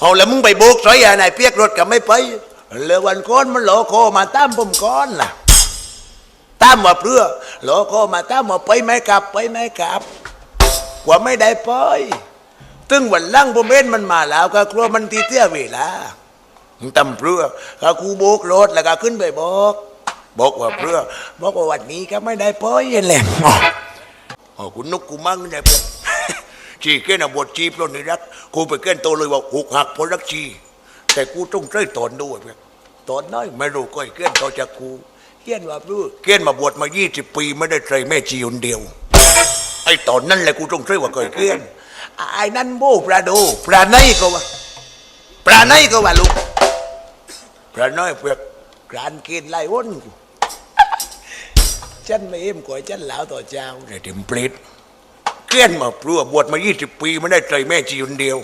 เอาแล้วมึงไปโบกสอยอะไรเปียกรถก็ไม่ไปแล้ววันก้อนมันหลอกคอมาตามผมก้อนล่ะตามมาเพื่อหลอกคอมาตามมาไปไหมกลับไปไหมกลับกว่าไม่ได้ไปตึงวันหลังผมเห็นมันมาแล้ว ก็กลัวมันตีเตี้ยเวลาตำเพื่อก็กูโบกรถแล้วก็ขึ้นไปบอกบอกว่าเพื่อบอกว่าวันนี้ก็ไม่ได้ไปยันแหละอ๋อคุณนุกกูมั่งเนี่ยเพื่อ นชีเก้นอะบทจีพลนิรักกูไปเก้นโตเลยว่าหุกหักพราะรักชีแต่กูต้องใจตอนด้วยเพื่อนตอนน้อยไม่รู้ก็ไอ้เก้นต่อจากกูเก้นว่าเพื่อเก้นมาบวชมายี่สิบปีไม่ได้ใจแม่จีคนเดียว ไอ้ตอนนั้นแหละกูต้องช่ว่าเกิดเกลื่อนไอ้นั่นโบปลาโดปลาไหนก็ว่าปลาไหนก็ว่าลูกปลาน้อยเพื่อกรานกินไล่วนกูฉันไม่เอ็มก่อยฉันเหลาต่อเจ้าในเต็มเปรต เกี้ยนมาปลัวบวชมายี่สิบปีไม่ได้ใจแม่จีคนเดียว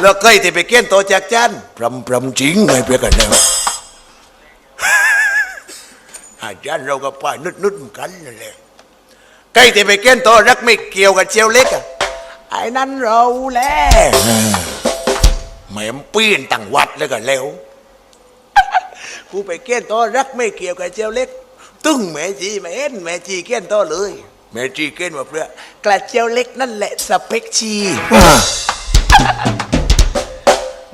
แล้วเคยที่ไปเกี้ยนโตจากจันพรำพรำจริงไงเพื่อกันแล้วอาจารย์เราก็ป้ายนึดๆเหมือนกันนั่นแหละใกล้ที่ไปเกี้ยนโตรักไม่เกี่ยวกับเจียวเล็กอะไอ้นั้นเราแหล้แหม่ปีนตั้งวัดแล้วก็แล้วกูไปเกี้ยนโตรักไม่เกี่ยวกับเจียวเล็ก ตึ้งแม่จีแม่เอ็นแม่จีเกี้ยนโตเลย แม่จีเก้นมาเพื่อกระเจียวเล็กนั่นแหละสเปคชี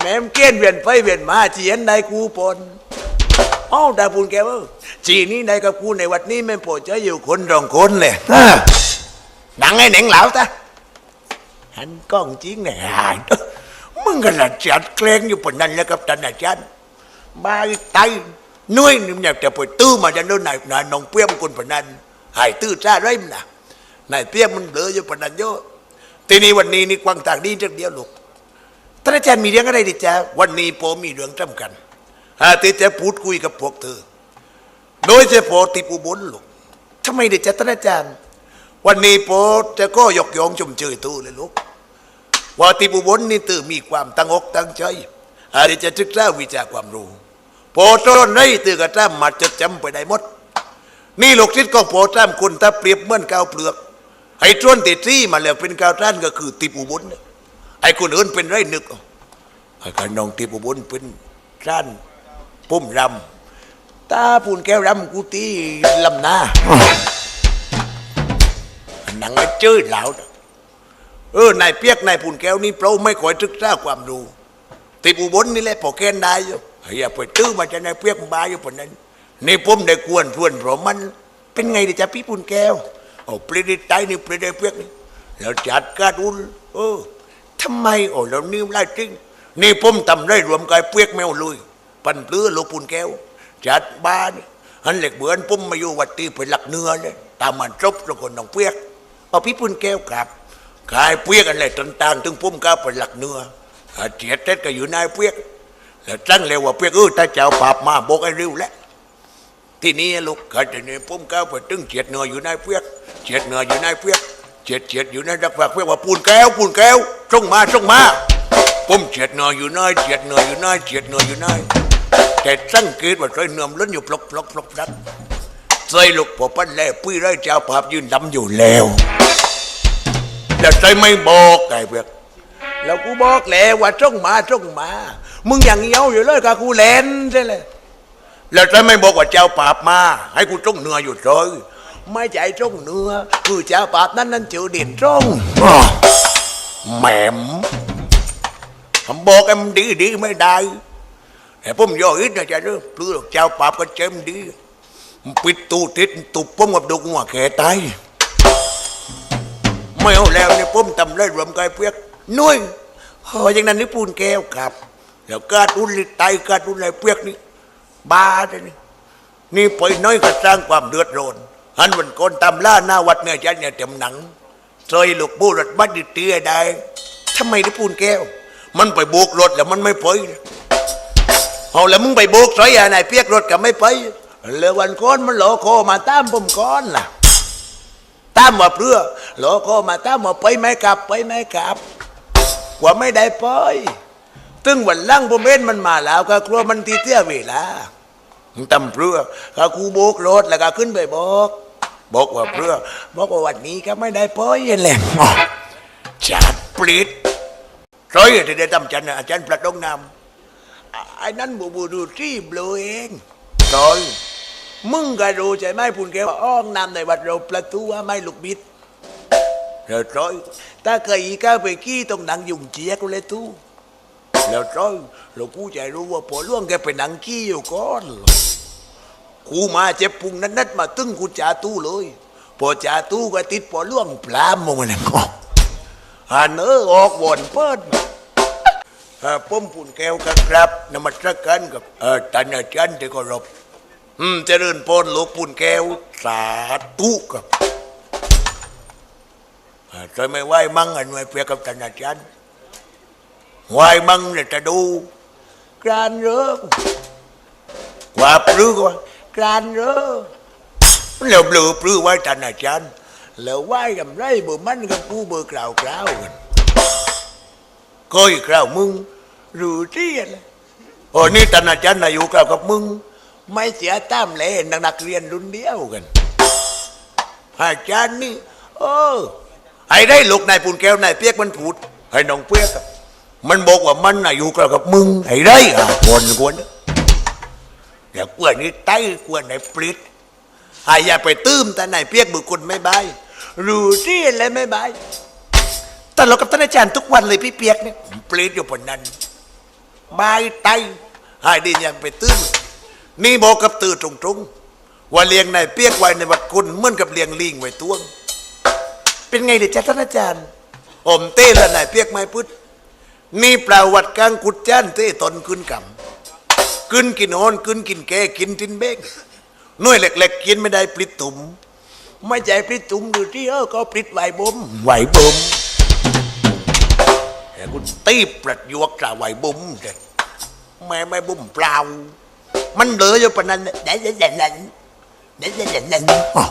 แม่มเก้นเวียนไปเวียนมาจีเห็นได้กูปนเอ้าดาบุญแกว่าจีนี้ในกับกูในวัดนี้ไม่โปรดจะอยู่คนรองคนเลยหนังไอ้หนังเหลาตาหันกล้องจริงเนี่ยมึงก็ละจัดแกล้งอยู่ปนนั้นแล้วกับท่านอาจารย์มาไตนุ้ยนี่มันอยากจะไปตื้อมาจะโน่นไหนนายน้องเปี้ยมคนปนนั้นหายตื้อจ้าไรมันนะ นายเปี้ยมันเหลืออยู่ปนันเยอะทีนี้วันนี้นี่กวางต่ากดีจังเดียวลูกท่านอาจารย์มีเรื่องอะไรดิจ้าวันนี้ผมมีเรื่องสำคัญอาทิตย์จะพูดคุยกับพวกเธอ โดยเฉพาะติดอุบลลูกทำไมเด็กจะท่านอาจารย์ วันนี้โปจะก็ยกยองชมเชยตูเลยลูกว่าติดอุบลนี่ตื่มีความตั้งอกตั้งใจอาจจะศึกษาวิชาความรู้โปต้นไรตื่กระจ้ำมาจดจำไปได้หมด นี่ลูกศิษย์ของโปจ้ำคุณถ้าเปรียบเหมือนกาวเปลือก ให้ชวนเติดที่มาแล้วเป็นกาวท่านก็คือติดอุบลเนี่ยไอ้คนอื่นเป็นไรนึกเอาไอ้การนองติดอุบลเป็นท่านปุ่มรำตาปูนแก้วรำกูตีลำหน้าหนังไอ้จืดเหลาเออนายเปียกนายปูนแก้วนี่เปล่าไม่ค่อยศึกษาความรู้ติดอุบลนี่แหละพอแกนได้อยู่อย่าไปตื้อมาจะนายเปียกบาอยู่ปนนั้นนี่ผมได้กวนทวนเพราะมันเป็นไงดิจ้าพี่ปูนแก้ว โอ้ปริดิตายนี่ปริดิเปียกนี่แล้วจัดการอุลเออทำไมโอ้แล้วนี่ไล่จริงนี่ผมทำได้รวมกายเปียกแมวลุยปันเปลือลูกปูนแก้ว จัดบ้านอันเหล็กเบือนปุ่มมาอยู่วัดตีไปหลักเนื้อเลยตามมันจบแล้วคนน้องเปียกเอาพี่ปูนแก้วกลับขายเปียกอะไรต่างๆถึงปุ่มก้าไปหลักเนื้อเจียดเท็ดก็อยู่นายเปียกแล้วตั้งเร็วว่าเปียกเออถ้าเจ้าปราบมาบอกไอ้ริ้วแล้วที่นี่ลูกขัดนี่ปุ่มก้าไปตึงเจียดเนื้ออยู่นายเปียก จียดเหนื้ออยู่นายเปียกเจียดเจียดอยู่ในดักฝกเปียกว่าปูนแก้วปูนแก้วส่งมาส่งมาปุ่มเจียดเหนื้ออยู่นายเจียดเหนื้ออยู่นายเจียดเหนื้ออยู่นายแต่สังเกตว่าใส่เนื้อมล้นอยู่ปลอกปลอกปลอกรักใส่ลูกพอปั้นแล้วปุ้ยไรเจ้าภาพยืนดำอยู่แล้วแต่ใส่ไม่บอกไอ้เพื่อแล้วกูบอกแล้วว่าจ้องมาจ้องมา มึงอย่างเงี้ยวอยู่เลยกับกูแลนใช่เลยแล้วใส่ไม่บอกว่าเจ้าภาพมา ให้กูจ้องเหนื้อยอยู่เลย ไม่ใจจ้องเนื้อคือเจ้าภาพนั้นนั่นเจอเด่นจ้องอ้อแหมมผมบอกไอ้มันดีดีไม่ได้แต่ผมย่ออิดนะจ๊ะเด้อเพื่อเจ้าปราบก็เจมดีมันปิดตู้ติดตุบผมกับดกหัวแก่ตายไม่เอาแล้วเนี่ยผมทำไรรวมกายเพียกนุ้ยเฮ้ยอย่างนั้นนี่ปูนแก้วครับ แล้วกาดุนลิไตกาดุนอะไรเพียกนี่บ้าเลยนี่นี่ไปน้อยก็สร้างความเดือดร้อน หันวันก่อนตำล่าหน้าวัดเนี่ยจันเนี่ยเต็มหนังซอยลูกบูรถบัดดิเตียได้ทำไมนี่ปูนแก้ว มันไปโบกรถแล้วมันไม่ไปเอาแล้วมึงไปโบกสอยอะไรเปียกรถก็ไม่ไปแล้ววันก้อนมันหลอกคอมาตามผมก้อนล่ะตามมาเพื่อหลอกคอมาตามมาไปไหมกลับไปไหมกลับกว่าไม่ได้ไปตึงวันหลังผมเห็นมันมาแล้วก็กลัวมันตีเตี้ยเวลา ตำเพื่อก็กูโบกรถแล้วก็ขึ้นไปบอกบอกว่าเพื่อบอกว่าวันนี้ก็ไม่ได้ไปยันแหละจัดปลิดร้อยที่ได้ทำจันอาจารย์ประดงนำไอ้นั้นบูบูดูที่เบลอเองร้อยมึงก็รู้ใช่ไหมพูนแกว่าอ้องนำในวัดเราประตูว่าไม่ลูกบิดแล้วร้อยถ้าเคยก้าวไปกี้ต้องนั่งยุ่งเจียกเลยตู้แล้วร้อยเรากูใจรู้ว่าพอล่วงแกไปนั่งกี้อยู่ก่อน กูมาเจ็บพุงนั้นนัดมาตึ้งกูจ่าตู้เลยพอจ่าตู้ก็ติดพอล่วงปลามงนั่นก็อันเออออกวนเปิดเออมปุ่นแก้วกันครับนมัสการกับเออท่านอาจารย์ที่เคารพอืมเจริญพรหลูกปุ่นแก้วสาธุกับเออเคยไม่ไหวมั่งอันไม่เพียกับท่านอาจารย์ไหวมั่งเนี่ยจะดูกรานเริกว่าปลื้กว่า กรานเริกแล้วเบลือปลื้อไว้ท่านอาจารย์แล้วไหว้กับไรเบอร์มันกับกูเบอร์กล่าวกล่าวกันก้อยกล่าวมึงรู้ที่อะไรโอ้นี่ท่านอาจารย์นายอยู่กล่าวกับมึง ไม่เสียตามเลยนักนักเรียนรุ่นเดียวกันอาจารย์นี่เออไอ้ได้ลูกนายปูนแก้วนายเปียกมันพูดให้น้องเปียกมันบอกว่ามันน่ะอยู่กล่าวกับมึงไอ้ได้อะคนคน เดี๋ยวกวนนี่ไต้กวนไอ้ปลิดหายอย่าไปตื้มแต่ไหนเปียกบุคคลไม่บายรู้ที่อะไรไม่บายแต่เรากับท่านอาจารย์ทุกวันเลยพี่เปียกเนี่ยผมปลี่ยนอยู่บนนั้นบายไตหายดียังไปตื้มนี่บอกกับตื่นตรงๆว่าเลี้ยงนายเปียกไว้ในวัดคุณเหมือนกับเลี้ยงลิงไว้ตวง เป็นไงเด็กจ้าท่านอาจารย์ผมเต้และนายเปียกไม่พุทธนี่เปลาวัดกลางกุดจ้านเต้ตนขึ้นกำ ขึ้นกินโอนขึ้นกินแกกินทินเบ้งหน่วยเล็กๆกินไม่ได้ปลิดตุ่มไม่ใจปลิดตุ่มดูที่เออก็ปลิดไหวบมไหวบมแต่กูตีปลัดยวกกระไหวบมเลยแม่ไม่บุมเปล่า มันเหลืออยู่ปนั้นเดี๋ยวเดี๋ยวเดี๋ยวนั้นเดี๋ยวเดี๋ยวเดี๋ยวนั้นอ้าว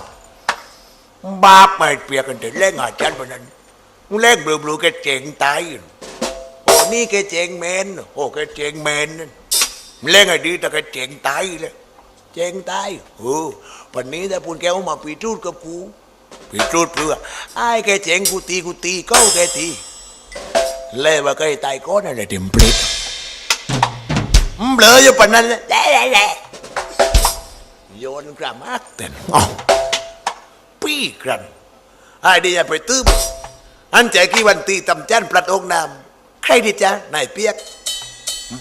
บาปไม่เปียกกันแต่เล่งหาจันปนั้นมึงเล่งเบลูๆแกเจ๋งตายโอ้นี่แกเจ๋งแมนโอ้แกเจ๋งแมนนั่น เล่งให้ดีแต่แกเจ๋งตายเลยเจงตายเออวันนี้ถ้าพูนแกวมาปีจูดกับกูปีจูดเพื่อไอ้แกเจงกูตีกูตีก็แกตีเล่ว่าแกตายก้อนอะไรเต็มปลิดมเบลออยู่ปานนั้นแหละแหละแหละแหละโยนกระมักเต็นอ้าวปี้กันไอ้ดีอย่าไปตื้มอันใจกี่วันตีตำจันปลัดองน้ำใครดีจ้ะนายเปียก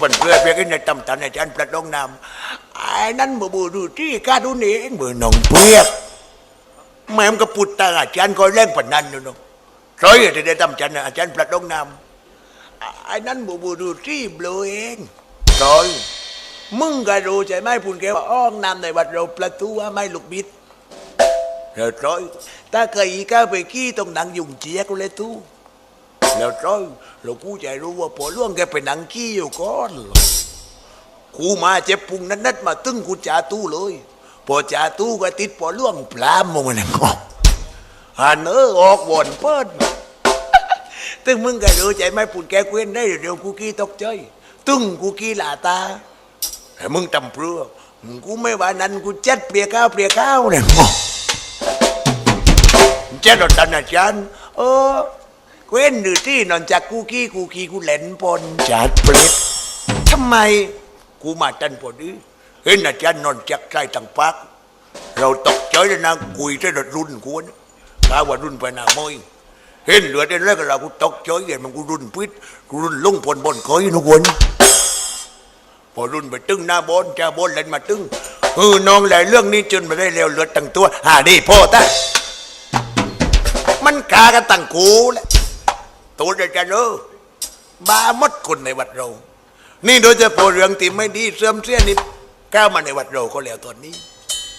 มันเพื่อเพียงในตำตันในจันประดงนำไอ้นั่นบูบูดูที่กาดูนี่เองเบื่อหนองเปียกแม่มก็ปุตตาอาจารย์ก็เล่นปนนั้นนู่นร้อยที่ได้ตำจันอาจารย์ประดงนำไอ้นั่นบูบูดูที่เบลอเองร้อยมึงก็รู้ใช่ไหมพูนแกว่าอ้องนำในวัดเราประตูว่าไม่ลูกบิดแล้วร้อยถ้าเคยอีก้าไปกี้ต้องนั่งยุ่งเจียกเลยตู้ แล้วจ้อยเรากูจะรู้ว่าพอล่วงแกไปนังขี้อยู่ก่อนเหรอกูมาเจ็บพุงนั้นนัดมาตึ้งกูจ่าตู้เลยพอจ่าตู้ก็ติดพอล่วงปลามงนั่นก็อันเออออกวนเปิดตึ้งมึงก็รู้ใจไหมปุ่นแกเกวียนได้เดี๋ยวกูกี้ตกใจตึ้งกูกี้หลาตาแต่มึงตำเปลือกูไม่ว่านั้นกูเจ็ดเปียข้าวเปียข้าวเนี่ยก็เจ็ดรถตันอาจารย์เออ เว้นหรือที่นอนจากกูกี้กูกี้กูเล่นปนจัดเปรตทำไมกูมาจันพอดีเห็นอาจารย์นอนจากใจต่างปักเราตกใจเลยนะกุยจะรถรุ่นกูนะกาว่ารุ่นไปหน้ามอยเห็นเหลือแต่แรกเรากูตกใจเห็นมันกูรุ่นพิษกูรุ่นลงพลบนคอยนุกวนพอรุ่นไปตึงหน้าบนจ้าบนเล่นมาตึงเออน้องหละเรื่องนี้จนมาได้เร็วเลือดตั้งตัวหาดีพ่อตามันกากันตั้งกูแหละ ตัวเดียวกันเอบาหมดคนในวัดเรา นี่โดยเฉพาะเรื่องที่ไม่ดีเสื่อมเสียนี่ก้าวมาในวัดเราก็แล้วตอนนี้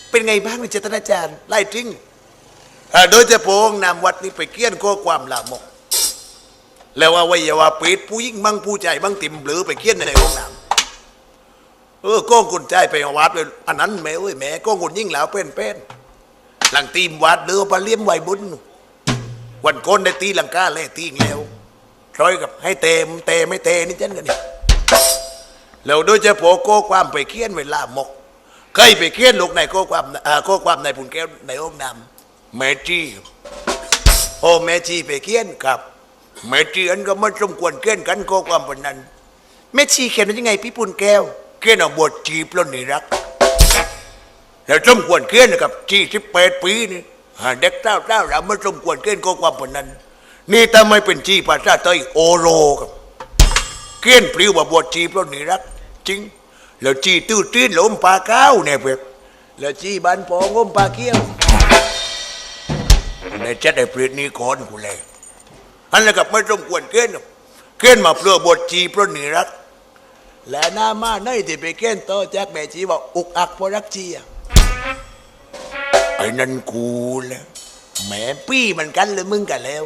เป็นไงบ้างเจตนาจารย์ไล่ทิ้งโดยเฉพาะห้องนำวัดนี้ไปเกี้ยนข้อความลามก แล้วว่าวัยวะปีดผู้ยิ่งมั่งผู้ใจมั่งติ่มหรือไปเกี้ยนในห้องน้ำเออก้องกุญใจไปเอาวัดเลยอันนั้นแม่เอ้ยแม่ก้องกุญยิ่งแล้วเป็นเป็นหลังตีมวัดเดือไปเลี้ยมไหวบุญ วันก้นได้ตีลังกาเล่ตีอีกแล้วร้อยกับให้เตมเตไม่เตนี่เช่นกันนี่แล้วโดยเฉพาะโก้ความไปเคียนเวลามกเคยไปเคียนลูกในโก้ความอ่าโก้ความในผุนแก้วในห้องน้ำแมจีโอแมจีไปเคียนครับแมจีอันก็ไม่สมควรเกณฑ์กันโก็ความปนนั้นแม่ชีเขียนว่ายังไงพี่ปุ่นแก้วเกณฑ์เอาบทจีปล้นนี่รักแล้วสมควรเกณฑ์นะครับจีสิบแปดปีนี่ หาเด็กเต้าเต้าเราไม่สมควรเกณฑ์ก็ความปนนั้น นี่ถ้าไม่เป็นจีภาษาไทยโอโรครับเกณฑ์ปลิวว่าบทจีปล้นนี่รัก จริง แล้วจีตื้อตื้นหลมปลาเก้าเนี่ยเพื่อนแล้วจีบันปองมปลาเกี้ยวในจัดไอ้เปรตนี้ก่อนกูเลยอันนั้นกับไม่ต้องควรเกณฑ์หรอกเกณฑ์มาเพื่อบทจีเพราะหนีรัก และหน้ามาในที่ไปเกณฑ์ต่อจากแม่จีว่าอุกอักเพราะรักจีอะ ไอ้นั่นกูแหละแหมปี้มันกันเลยมึงกันแล้ว